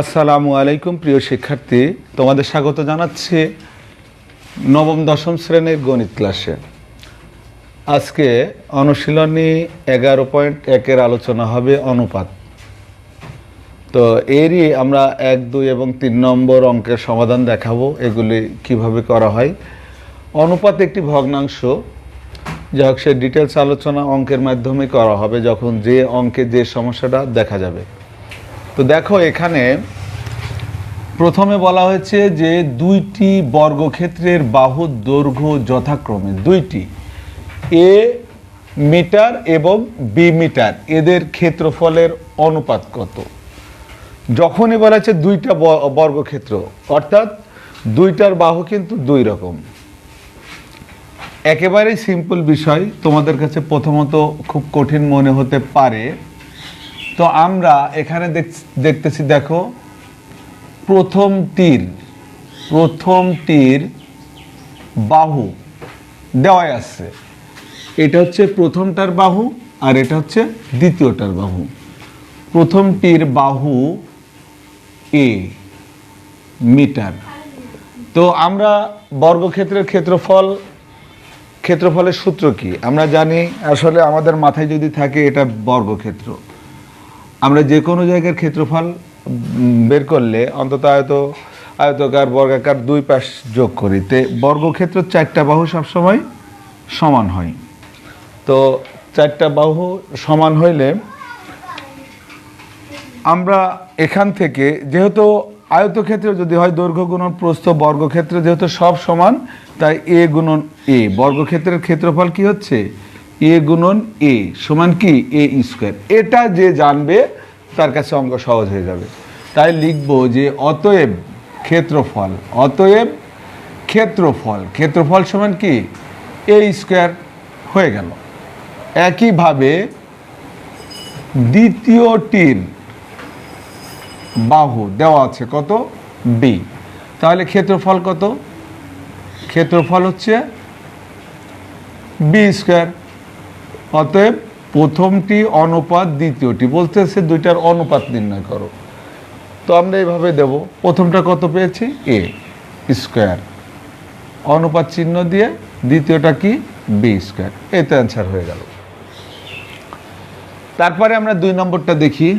আসসালামু আলাইকুম, প্রিয় শিক্ষার্থী। তোমাদের স্বাগত জানাচ্ছি নবম, দশম শ্রেণির গণিত ক্লাসে। আজকে অনুশীলনী এগারো পয়েন্ট একের আলোচনা হবে অনুপাত। তো এরই আমরা এক, দুই এবং তিন নম্বর অঙ্কের সমাধান দেখাবো, এগুলি কীভাবে করা হয়। অনুপাত একটি ভগ্নাংশ। যা হোক, সে ডিটেলস আলোচনা অঙ্কের মাধ্যমে করা হবে, যখন যে অঙ্কে যে সমস্যাটা দেখা যাবে। তো দেখো এখানে প্রথমে বলা হয়েছে যে দুইটি বর্গক্ষেত্রের বাহুর দৈর্ঘ্য যথাক্রমে দুইটি। এ মিটার এবং বি মিটার, এদের ক্ষেত্রফলের অনুপাত কত? যখনই বলা হচ্ছে দুইটা বর্গক্ষেত্র, অর্থাৎ দুইটার বাহু কিন্তু দুই রকম। একেবারেই সিম্পল বিষয়, তোমাদের কাছে প্রথমত খুব কঠিন মনে হতে পারে। তো আমরা এখানে দেখ- দেখতেছি, দেখো, প্রথম তীর প্রথম তীর বাহু দেওয়াই আছে। এটা হচ্ছে প্রথমটার বাহু আর এটা হচ্ছে দ্বিতীয়টার বাহু। প্রথমটির বাহু এ মিটার। তো আমরা বর্গক্ষেত্রের ক্ষেত্রফল, ক্ষেত্রফলের সূত্র কি? আমরা জানি আসলে আমাদের মাথায় যদি থাকে এটা বর্গক্ষেত্র। আমরা যে কোনো জায়গার ক্ষেত্রফল বের করলে অন্তত আয়ত, আয়তকার, বর্গাকার দুই পাশ যোগ করি। তে বর্গক্ষেত্র চারটা বাহু সবসময় সমান হয়। তো চারটা বাহু সমান হইলে আমরা এখান থেকে, যেহেতু আয়তক্ষেত্র যদি হয় দৈর্ঘ্য গুণন প্রস্থ বর্গক্ষেত্র যেহেতু সব সমান, তাই এ গুণন এ। বর্গক্ষেত্রের ক্ষেত্রফল কি হচ্ছে? এ গুণন এ সমান কি? A square. এটা যে জানবে, তার কাছে অঙ্ক সহজ হয়ে যাবে। তাই লিখব যে অতএব ক্ষেত্রফল অতএব ক্ষেত্রফল ক্ষেত্রফল সমান কি? এ স্কোয়ার হয়ে গেল। একইভাবে দ্বিতীয়টির বাহু দেওয়া আছে কত? বি। তাহলে ক্ষেত্রফল কত? ক্ষেত্রফল হচ্ছে বি স্কোয়ার। অতএব প্রথমটি অনুপাত, দ্বিতীয়টি। বলতেছে দুইটার অনুপাত নির্ণয় করো। তো আমরা এইভাবে দেব। প্রথমটা কত পেয়েছি? A, square. অনুপাত চিহ্ন দিয়ে দ্বিতীয়টা কি? B square. এতে অ্যান্সার হয়ে গেল। তারপরে আমরা দুই নম্বরটা দেখি।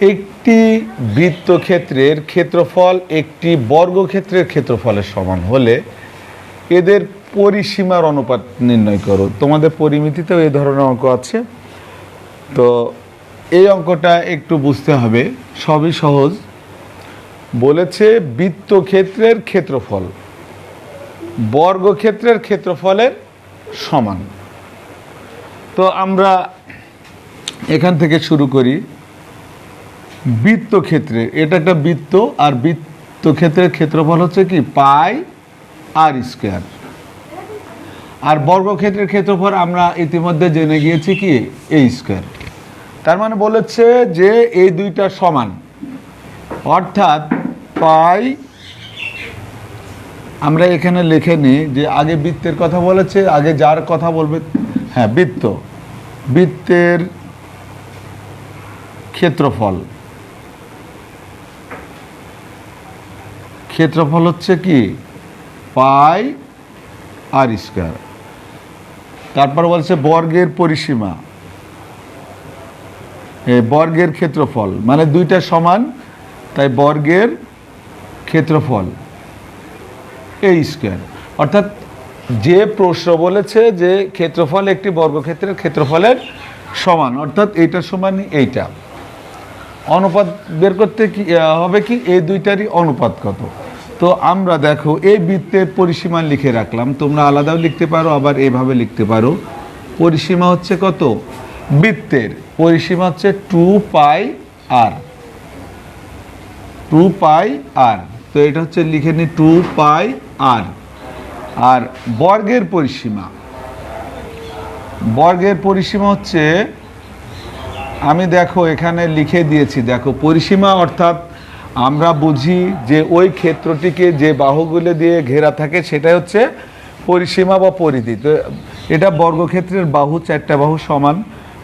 একটি বৃত্তক্ষেত্রের ক্ষেত্রফল একটি বর্গক্ষেত্রের ক্ষেত্রফলের সমান হলে এদের পরিসীমার অনুপাত নির্ণয় করো। তোমাদের পরিমিতিতেও এই ধরনের অঙ্ক আছে। তো এই অঙ্কটা একটু বুঝতে হবে। সবই সহজ। বলেছে বৃত্তক্ষেত্রের ক্ষেত্রফল। বর্গক্ষেত্রের ক্ষেত্রফলের সমান। তো আমরা এখান থেকে শুরু করি। বৃত্তক্ষেত্রে, এটা একটা বৃত্ত, আর বৃত্তক্ষেত্রের ক্ষেত্রফল হচ্ছে কি? পাই আর স্কোয়ার। আর বর্গক্ষেত্রের ক্ষেত্রফল আমরা ইতিমধ্যে জেনে গিয়েছি কি? এই স্কোয়ার তার মানে বলেছে যে এই দুইটা সমান। অর্থাৎ পাই, আমরা এখানে লিখে নিই যে আগে বৃত্তের কথা বলেছে, আগে যার কথা বলবে হ্যাঁ বৃত্ত। বৃত্তের ক্ষেত্রফল। ক্ষেত্রফল হচ্ছে কি? পাই আর স্কোয়ার তারপর বলছে বর্গের পরিসীমা। বর্গের ক্ষেত্রফল মানে দুইটা সমান, তাই বর্গের ক্ষেত্রফল এই স্কোয়ার। অর্থাৎ যে প্রশ্ন বলেছে যে ক্ষেত্রফল একটি বর্গক্ষেত্রের ক্ষেত্রফলের সমান, অর্থাৎ এইটার সমান এইটা। অনুপাত বের করতে কি হবে কি, এই দুইটারই অনুপাত কত? তো আমরা দেখো এই বৃত্তের পরিসীমা লিখে রাখলাম। তোমরা আলাদাও লিখতে পারো, আবার এভাবে লিখতে পারো। পরিসীমা হচ্ছে কত? বৃত্তের। পরিসীমা হচ্ছে টু পাই আর টু পাই আর তো এটা হচ্ছে লিখে নি টু পাই আর আর বর্গের পরিসীমা। বর্গের পরিসীমা হচ্ছে, আমি দেখো এখানে লিখে দিয়েছি, দেখো, পরিসীমা অর্থাৎ আমরা বুঝি যে ওই ক্ষেত্রটিকে যে বাহুগুলো দিয়ে ঘেরা থাকে সেটাই হচ্ছে পরিসীমা বা পরিধি। তো এটা বর্গক্ষেত্রের বাহু চারটা বাহু সমান,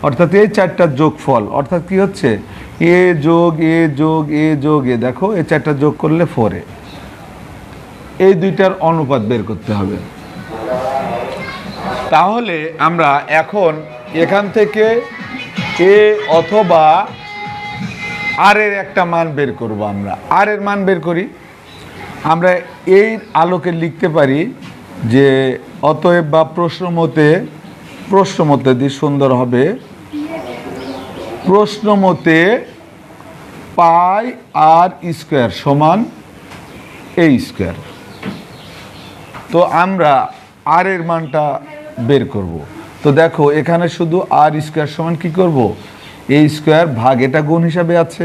অর্থাৎ এই চারটার যোগফল। অর্থাৎ কি হচ্ছে? এ যোগ এ যোগ এ যোগ, এ দেখো এই চারটা যোগ করলে ফোরে এই দুইটার অনুপাত বের করতে হবে। তাহলে আমরা এখন এখান থেকে এ অথবা আর এর একটা মান বের করব আমরা। আর এর মান বের করি। আমরা এই আলোকে লিখতে পারি যে, অতএব বা প্রশ্ন মতে প্রশ্ন মতে দি সুন্দর হবে। প্রশ্ন মতে পাই আর স্কোয়ার সমান এই স্কোয়ার। তো আমরা আর এর মানটা বের করব। তো দেখো, এখানে শুধু আর স্কোয়ার সমান কি করব? এই স্কোয়ার ভাগ এটা গুণ হিসাবে আছে,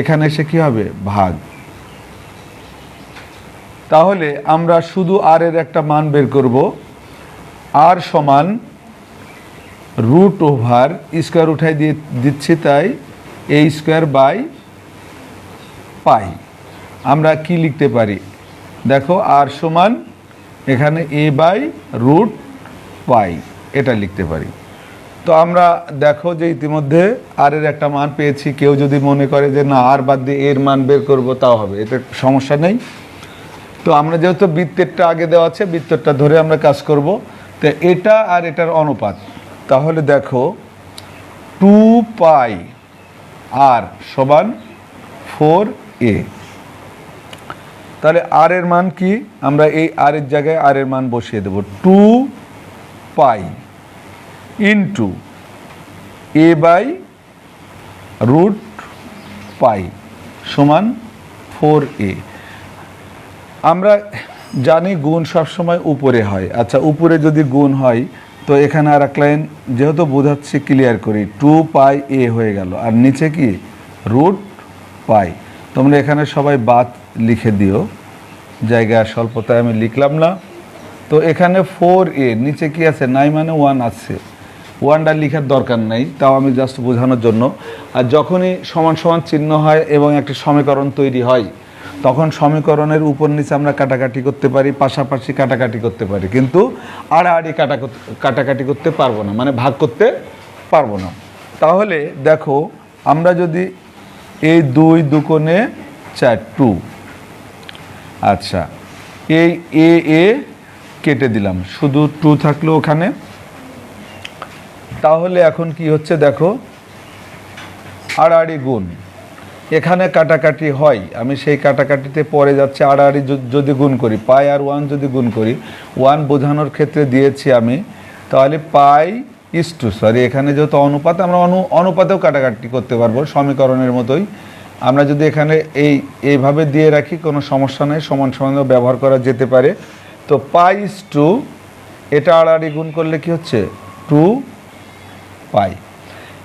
এখানে এসে কি হবে? ভাগ। তাহলে আমরা শুধু আর এর একটা মান বের করব আর সমান রুট ওভার স্কোয়ার উঠাই দিয়ে দিচ্ছি তাই এই স্কোয়ার বাই পাই আমরা কি লিখতে পারি? দেখো আর সমান এখানে এ বাই রুট পাই এটা লিখতে পারি। তো আমরা দেখো যে ইতিমধ্যে আর এর একটা মান পেয়েছি। কেউ যদি মনে করে যে না আর বাদ দিয়ে এর মান বের করব, তাও হবে। এতে সমস্যা নেই। তো আমরা যেহেতু বৃত্তেরটা আগে দেওয়া আছে, বৃত্তেরটা ধরে আমরা কাজ করব। তো এটা আর এটার অনুপাত। তাহলে দেখো টু পাই আর সমান ফোর এ তাহলে আর এর মান কি? আমরা এই আর এর জায়গায় আর এর মান বসিয়ে দেব। Two pi into A by root pi সমান ফোর এ আমরা জানি গুণ সবসময় উপরে হয়। আচ্ছা উপরে যদি গুণ হয়, তো এখানে আর এক লাইন, যেহেতু বোঝাচ্ছি ক্লিয়ার করি টু পাই এ হয়ে গেল। আর নিচে কি? রুট পাই তোমরা এখানে সবাই বাদ লিখে দিও। জায়গা স্বল্পতায় আমি লিখলাম না। তো এখানে ফোর এ নিচে কি আছে? নাই মানে ওয়ান আছে। ওয়ানটা লিখার দরকার নেই, তাও আমি জাস্ট বোঝানোর জন্য। আর যখনই সমান সমান চিহ্ন হয় এবং একটি সমীকরণ তৈরি হয়, তখন সমীকরণের উপর নিচে আমরা কাটাকাটি করতে পারি, পাশাপাশি কাটাকাটি করতে পারি। কিন্তু আড়াআড়ি কাটা কাটাকাটি করতে পারব না মানে ভাগ করতে পারব না। তাহলে দেখো, আমরা যদি এই দুই দুকোণে চার, টু আচ্ছা এই এ এ কেটে দিলাম। শুধু টু থাকল ওখানে তাহলে এখন কি হচ্ছে দেখো? আড়াআড়ি গুণ। এখানে কাটাকাটি হয়, আমি সেই কাটাকাটিতে পরে যাচ্ছে, আড়াআড়ি যদি গুণ করি, পাই আর ওয়ান যদি গুণ করি, ওয়ান বোঝানোর ক্ষেত্রে দিয়েছি আমি, তাহলে পাই ইস টু, সরি, এখানে যেহেতু অনুপাত, আমরা অনু, অনুপাতেও কাটাকাটি করতে পারব, সমীকরণের মতোই। আমরা যদি এখানে এই, এইভাবে দিয়ে রাখি, কোনো সমস্যা নেই, সমান সমানও ব্যবহার করা যেতে পারে। তো পাই ইস টু, এটা আড়াআড়ি গুণ করলে কি হচ্ছে? টু পাই।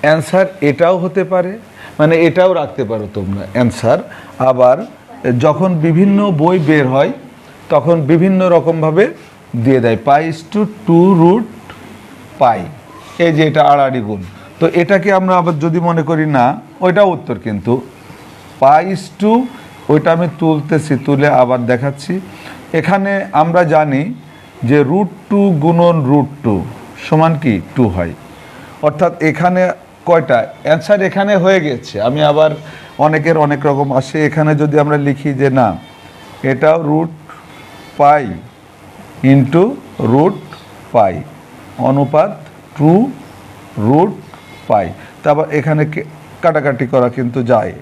অ্যান্সার এটাও হতে পারে মানে এটাও রাখতে পারো তোমরা। অ্যান্সার আবার যখন বিভিন্ন বই বের হয়, তখন বিভিন্ন রকমভাবে দিয়ে দেয়। পাইস টু টু রুট পাই। এই যে এটা আড়াআড়ি গুণ। তো এটাকে আমরা আবার যদি মনে করি না, ওইটাও উত্তর কিন্তু। পাইস টু ওইটা আমি তুলতেছি, তুলে আবার দেখাচ্ছি। এখানে আমরা জানি যে রুট টু গুণন রুট টু সমান কি? টু হয়। অর্থাৎ এখানে কয়টা? অ্যান্সার এখানে হয়ে গেছে। আমি আবার অনেকের অনেক রকম আসে। এখানে যদি আমরা লিখি যে না, এটাও root pi into root pi অনুপাত টু রুট পাই তারপর এখানে কাটাকাটি করা কিন্তু যায়।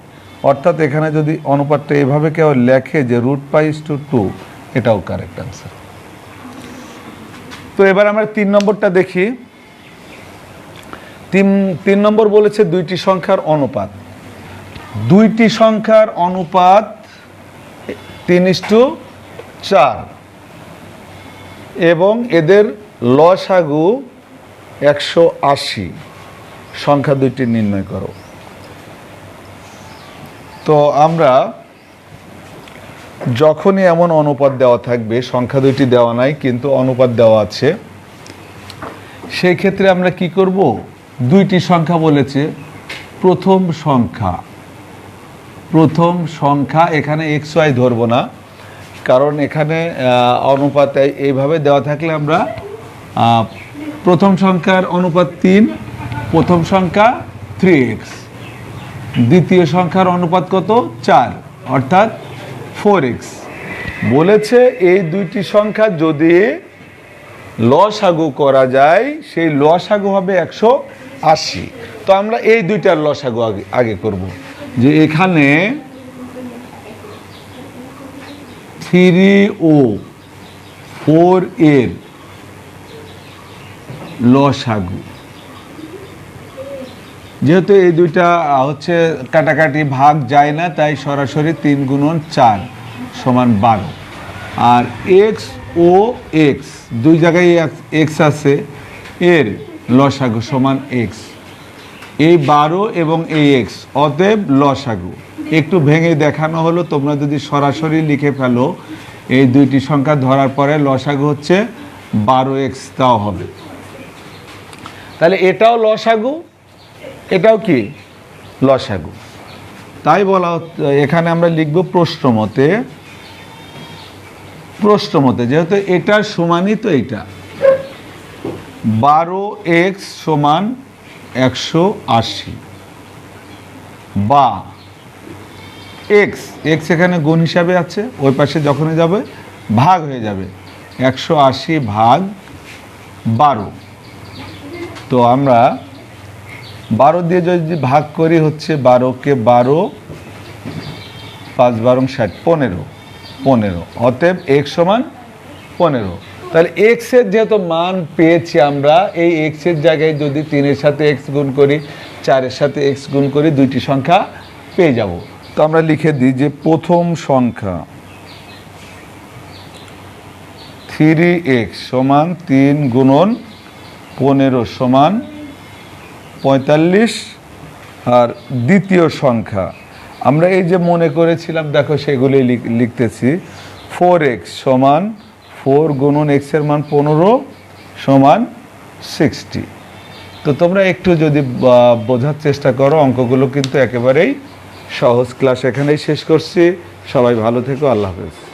অর্থাৎ এখানে যদি অনুপাতটা এভাবে কেউ লেখে যে root pi is two two এটাও কারেক্ট অ্যান্সার তো এবার আমরা তিন নম্বরটা দেখি। তিন তিন নম্বর বলেছে দুইটি সংখ্যার অনুপাত। দুইটি সংখ্যার অনুপাত তিন ইস্টু চার। এবং এদের লসাগু একশো আশি। সংখ্যা দুইটি নির্ণয় করো। তো আমরা যখনই এমন অনুপাত দেওয়া থাকবে, সংখ্যা দুইটি দেওয়া নাই, কিন্তু অনুপাত দেওয়া আছে সেই ক্ষেত্রে আমরা কি করব? দুইটি সংখ্যা বলেছে। প্রথম সংখ্যা। প্রথম সংখ্যা এখানে এক্স ওয়াই ধরবো না, কারণ এখানে অনুপাতে এইভাবে দেওয়া থাকলে আমরা প্রথম সংখ্যার অনুপাত তিন, প্রথম সংখ্যা থ্রি এক্স দ্বিতীয় সংখ্যার অনুপাত কত? চার, অর্থাৎ ফোর এক্স বলেছে এই দুইটি সংখ্যা যদি লসাগু করা যায়, সেই লসাগু হবে একশো আশি। তো আমরা এই দুইটার লসাগু আগে আগে করব। যে এখানে থ্রি ও ফোর এর লসাগু যেহেতু এই দুইটা হচ্ছে কাটাকাটি ভাগ যায় না, তাই সরাসরি তিন গুণন চার সমান বারো। আর এক্স ও এক্স, দুই জায়গায় এক্স আছে। এর লসাগু সমান এক্স এই বারো এবং এই এক্স অতএব লসাগু। একটু ভেঙে দেখানো হলো, তোমরা যদি সরাসরি লিখে ফেলো, এই দুইটি সংখ্যা ধরার পরে লসাগু হচ্ছে বারো এক্স তাও হবে। তাহলে এটাও লসাগু, এটাও কি? লসাগু। তাই বলা এখানে আমরা লিখব প্রশ্নমতে প্রশ্নমতে, যেহেতু এটার সমানই তো এটা। বারো এক্স সমান একশো আশি। বা, এক্স এক্স এখানে গুণ হিসাবে আছে, ওই পাশে যখনই যাবে, ভাগ হয়ে যাবে। একশো আশি ভাগ বারো। তো আমরা বারো দিয়ে যদি ভাগ করি হচ্ছে বারোকে বারো, পাঁচ বারো ষাট, পনেরো পনেরো। অতএব এক্স সমান পনেরো। তাহলে এক্সের যেহেতু মান পেয়েছি আমরা, এই এক্সের জায়গায় যদি তিনের সাথে এক্স গুণ করি, চারের সাথে এক্স গুণ করি, দুইটি সংখ্যা পেয়ে যাব। তো আমরা লিখে দিই যে প্রথম সংখ্যা থ্রি এক্স সমান তিন গুণন পনেরো সমান পঁয়তাল্লিশ, আর দ্বিতীয় সংখ্যা। আমরা এই যে মনে করেছিলাম, দেখো সেগুলি লিখ- লিখতেছি। ফোর এক্স সমান ফোর গুণন এক্সের মান পনেরো সমান সিক্সটি। তো তোমরা একটু যদি বোঝার চেষ্টা করো, অঙ্কগুলো কিন্তু একেবারেই সহজ। ক্লাস এখানেই শেষ করছি। সবাই ভালো থেকো, আল্লাহ হাফেজ।